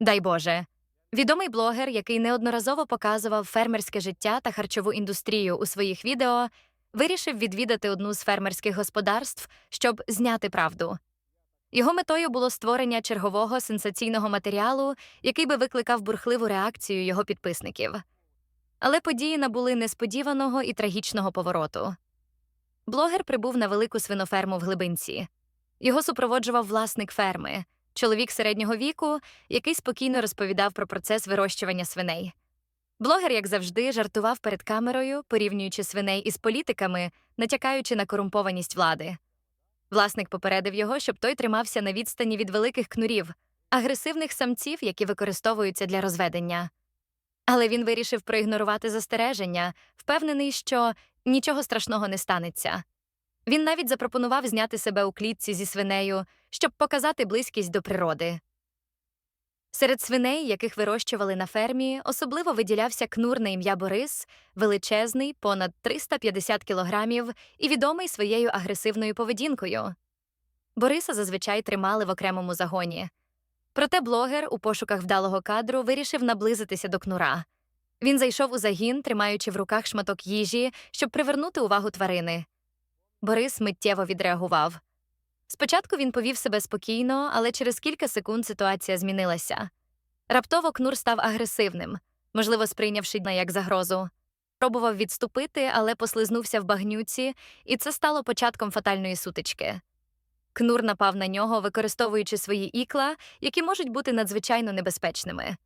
Дай Боже. Відомий блогер, який неодноразово показував фермерське життя та харчову індустрію у своїх відео, вирішив відвідати одну з фермерських господарств, щоб зняти правду. Його метою було створення чергового сенсаційного матеріалу, який би викликав бурхливу реакцію його підписників. Але події набули несподіваного і трагічного повороту. Блогер прибув на велику свиноферму в глибинці. Його супроводжував власник ферми, чоловік середнього віку, який спокійно розповідав про процес вирощування свиней. Блогер, як завжди, жартував перед камерою, порівнюючи свиней із політиками, натякаючи на корумпованість влади. Власник попередив його, щоб той тримався на відстані від великих кнурів, агресивних самців, які використовуються для розведення. Але він вирішив проігнорувати застереження, впевнений, що нічого страшного не станеться. Він навіть запропонував зняти себе у клітці зі свинею, щоб показати близькість до природи. Серед свиней, яких вирощували на фермі, особливо виділявся кнур на ім'я Борис, величезний, понад 350 кілограмів і відомий своєю агресивною поведінкою. Бориса зазвичай тримали в окремому загоні. Проте блогер у пошуках вдалого кадру вирішив наблизитися до кнура. Він зайшов у загін, тримаючи в руках шматок їжі, щоб привернути увагу тварини. Борис миттєво відреагував. Спочатку він повів себе спокійно, але через кілька секунд ситуація змінилася. Раптово кнур став агресивним, можливо, сприйнявши на як загрозу. Пробував відступити, але послизнувся в багнюці, і це стало початком фатальної сутички. Кнур напав на нього, використовуючи свої ікла, які можуть бути надзвичайно небезпечними.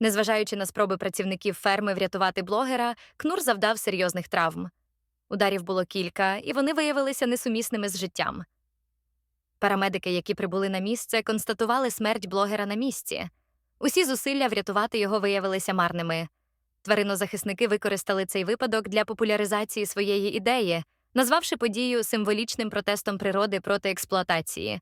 Незважаючи на спроби працівників ферми врятувати блогера, кнур завдав серйозних травм. Ударів було кілька, і вони виявилися несумісними з життям. Парамедики, які прибули на місце, констатували смерть блогера на місці. Усі зусилля врятувати його виявилися марними. Тваринозахисники використали цей випадок для популяризації своєї ідеї, назвавши подію символічним протестом природи проти експлуатації.